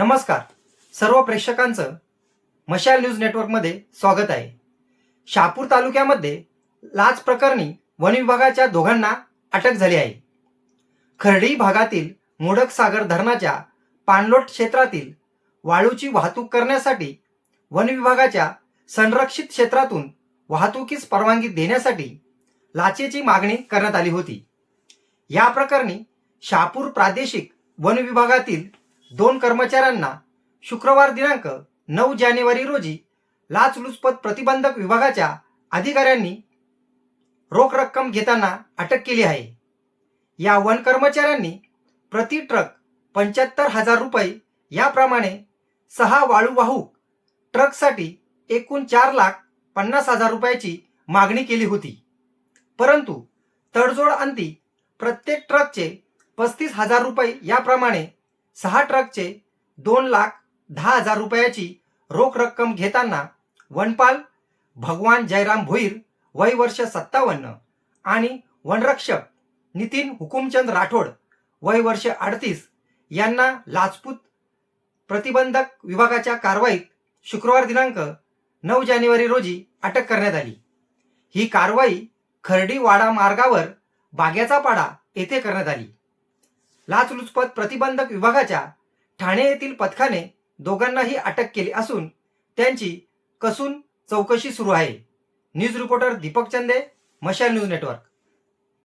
नमस्कार. सर्व प्रेक्षकांचं मशाल न्यूज नेटवर्कमध्ये स्वागत आहे. शहापूर तालुक्यामध्ये लाच प्रकरणी वन विभागाच्या दोघांना अटक झाली आहे. खर्डी भागातील मोडक सागर धरणाच्या पाणलोट क्षेत्रातील वाळूची वाहतूक करण्यासाठी वन विभागाच्या संरक्षित क्षेत्रातून वाहतुकीस परवानगी देण्यासाठी लाचेची मागणी करण्यात आली होती. या प्रकरणी शहापूर प्रादेशिक वन विभागातील दोन कर्मचाऱ्यांना शुक्रवार दिनांक नऊ जानेवारी रोजी लाचलुचपत प्रतिबंधक विभागाच्या अधिकाऱ्यांनी रोख रक्कम घेताना अटक केली आहे. या वन कर्मचाऱ्यांनी प्रति ट्रक पंच्याहत्तर हजार रुपये याप्रमाणे सहा वाळू वाहूक ट्रकसाठी एकूण चार लाख पन्नास हजार रुपयाची मागणी केली होती. परंतु तडजोड अंती प्रत्येक ट्रकचे पस्तीस हजार रुपये याप्रमाणे सहा ट्रकचे दोन लाख दहा हजार रुपयाची रोख रक्कम घेताना वनपाल भगवान जयराम भोईर वय वर्ष सत्तावन्न आणि वनरक्षक नितीन हुकुमचंद राठोड वय वर्ष अडतीस यांना लाजपूत प्रतिबंधक विभागाच्या कारवाईत शुक्रवार दिनांक नऊ जानेवारी रोजी अटक करण्यात आली. ही कारवाई खर्डीवाडा मार्गावर बाग्याचा पाडा येथे करण्यात आली. लाचलुचपत प्रतिबंधक विभागाच्या ठाणे येथील पथकाने दोघांनाही अटक केली असून त्यांची कसून चौकशी सुरू आहे. न्यूज रिपोर्टर दीपक चंदे मशाल न्यूज नेटवर्क.